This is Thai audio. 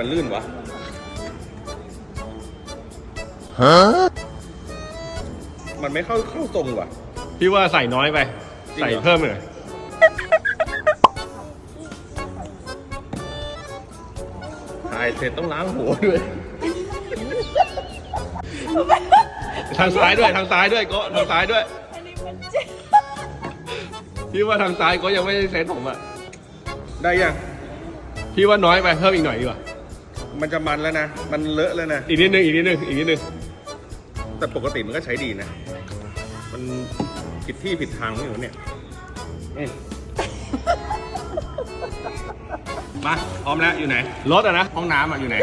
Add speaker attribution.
Speaker 1: มันลื่นวะมันไม่เข้าเข้าทรงว่ะ
Speaker 2: พี่ว่าใส่น้อยไป
Speaker 1: จริงเหรอ
Speaker 2: ใส่เพิ่มหน่อย
Speaker 1: ถ่ายเสร็จต้องล้างหัวด้วย
Speaker 2: ทางซ้ายด้วยทางซ้ายด้วยก็ทางซ้ายด้วย
Speaker 3: อันนี้มันเจ็บ
Speaker 2: พี่ว่าทางซ้ายก็ยังไม่ได้เซ็ตผมอะ
Speaker 1: ได้ยัง
Speaker 2: พี่ว่าน้อยไปเพิ่มอีกหน่อยดีกว่า
Speaker 1: มันจะมันแล้วนะ มันเลอะแล้วนะ
Speaker 2: อีกนิดนึงอีกนิดนึงอีกนิดนึง
Speaker 1: แต่ปกติมันก็ใช้ดีนะ มันผิดที่ผิดทางไม่อยู่เนี่ยอืมมาพร้อมแล้วอยู่ไหน
Speaker 2: รถอะนะ
Speaker 1: ห้องน้ำอะอยู่ไหน